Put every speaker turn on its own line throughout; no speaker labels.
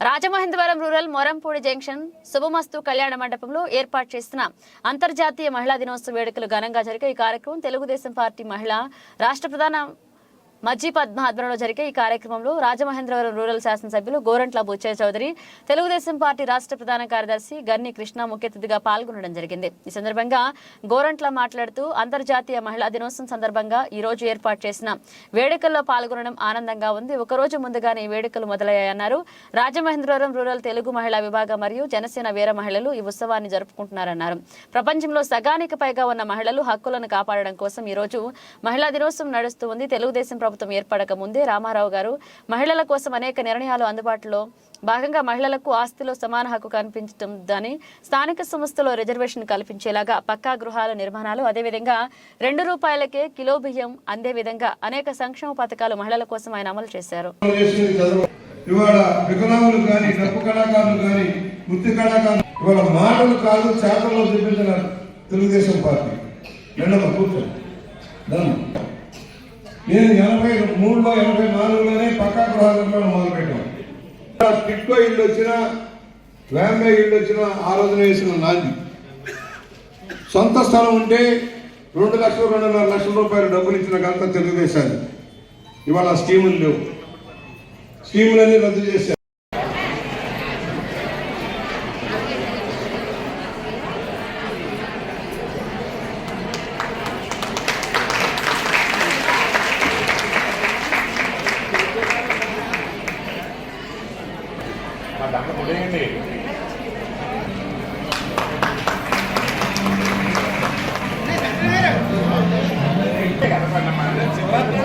Rajamahendravaram rural Morampudi junction శుభమస్తు కళ్యాణ మండపంలో ఏర్పాటు చేసిన అంతర్జాతీయ మహిళా దినోత్సవ వేడుకలు ఘనంగా జరిగే ఈ కార్యక్రమం తెలుగుదేశం పార్టీ మహిళా రాష్ట్ర ప్రధాన మజ్జీ పద్మ ఆధ్వర్యంలో జరిగే ఈ కార్యక్రమంలో రాజమహేంద్రవరం రూరల్ శాసనసభ్యులు గోరంట్ల బుచ్చయ్య చౌదరి తెలుగుదేశం పార్టీ రాష్ట్ర ప్రధాన కార్యదర్శి గన్ని కృష్ణ ముఖ్య అతిథిగా పాల్గొనడం జరిగింది. ఈ సందర్భంగా గోరంట్ల మాట్లాడుతూ అంతర్జాతీయ మహిళా దినోత్సవం సందర్భంగా ఈ రోజు ఏర్పాటు చేసిన వేడుకల్లో పాల్గొనడం ఆనందంగా ఉంది. ఒక రోజు ముందుగానే ఈ వేడుకలు మొదలయ్యాయన్నారు. రాజమహేంద్రవరం రూరల్ తెలుగు మహిళా విభాగం మరియు జనసేన వీర మహిళలు ఈ ఉత్సవాన్ని జరుపుకుంటున్నారన్నారు. ప్రపంచంలో సగానికి పైగా ఉన్న మహిళలు హక్కులను కాపాడడం కోసం ఈ రోజు మహిళా దినోత్సవం నడుస్తూ ఉంది. తెలుగుదేశం ప్రభుత్వం ఏర్పడక ముందే రామారావు గారు మహిళల కోసం అనేక నిర్ణయాలు అందుబాటులో భాగంగా మహిళలకు ఆస్తిలో సమాన హక్కు కనిపించడం దాని స్థానిక సంస్థలో రిజర్వేషన్ కల్పించేలాగా పక్కా గృహాల నిర్మాణాలు అదేవిధంగా రెండు రూపాయలకే కిలో బియ్యం అందే విధంగా అనేక సంక్షేమ పథకాలు మహిళల కోసం ఆయన అమలు చేశారు.
ఇవాళ వికలాంగులు కానీ డప్పు కళాకారులు కానీ వృత్తి కళాకారులు ఇవాళ మాటలు కాదు చేతల్లో చూపించిన తెలుగుదేశం పార్టీ. రెండవ నేను ఎనభై మూడులో ఎనభై నాలుగులోనే పక్కా గృహాల నిర్మాణం మొదలుపెట్టాం టిట్కో ఇల్లు వచ్చినా వేంబే ఇల్లు వచ్చినా ఆ రోజున వేసిన నాంది. సొంత స్థలం ఉంటే రెండు లక్షలు రెండున్నర లక్షల రూపాయలు డబ్బులు ఇచ్చిన ఘనత తెలుగుదేశాన్ని ఇవాళ స్కీములు లేవు. స్కీములన్నీ రద్దు చేశారు
మా దాంట్లో ముడేయండి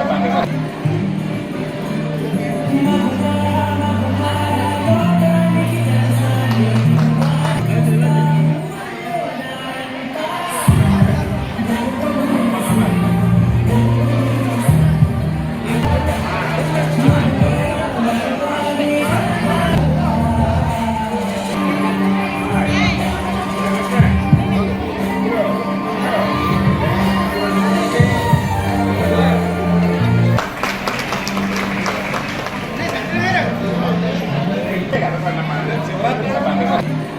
thank